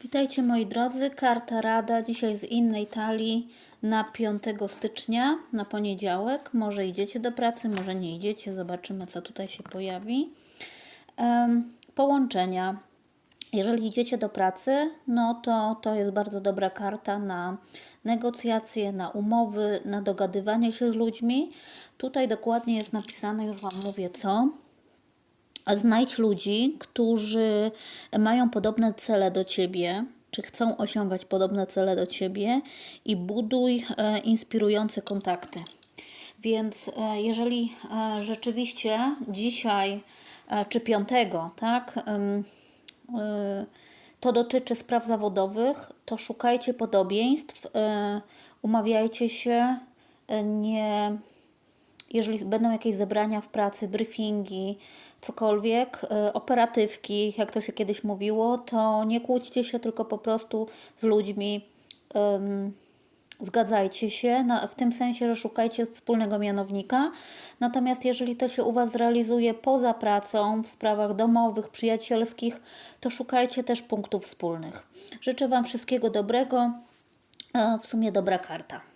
Witajcie moi drodzy, karta rada dzisiaj z innej talii na 5 stycznia, na poniedziałek. Może idziecie do pracy, może nie idziecie, zobaczymy co tutaj się pojawi. Połączenia. Jeżeli idziecie do pracy, no to to jest bardzo dobra karta na negocjacje, na umowy, na dogadywanie się z ludźmi. Tutaj dokładnie jest napisane, już Wam mówię co. Znajdź ludzi, którzy mają podobne cele do ciebie, czy chcą osiągać podobne cele do ciebie i buduj e, inspirujące kontakty. Więc e, jeżeli e, rzeczywiście dzisiaj e, czy piątego, tak, e, to dotyczy spraw zawodowych, to szukajcie podobieństw, e, umawiajcie się, e, nie jeżeli będą jakieś zebrania w pracy, briefingi, cokolwiek, y, operatywki, jak to się kiedyś mówiło, to nie kłóćcie się, tylko po prostu z ludźmi ym, zgadzajcie się, na, w tym sensie, że szukajcie wspólnego mianownika. Natomiast jeżeli to się u Was realizuje poza pracą, w sprawach domowych, przyjacielskich, to szukajcie też punktów wspólnych. Życzę Wam wszystkiego dobrego. E, W sumie dobra karta.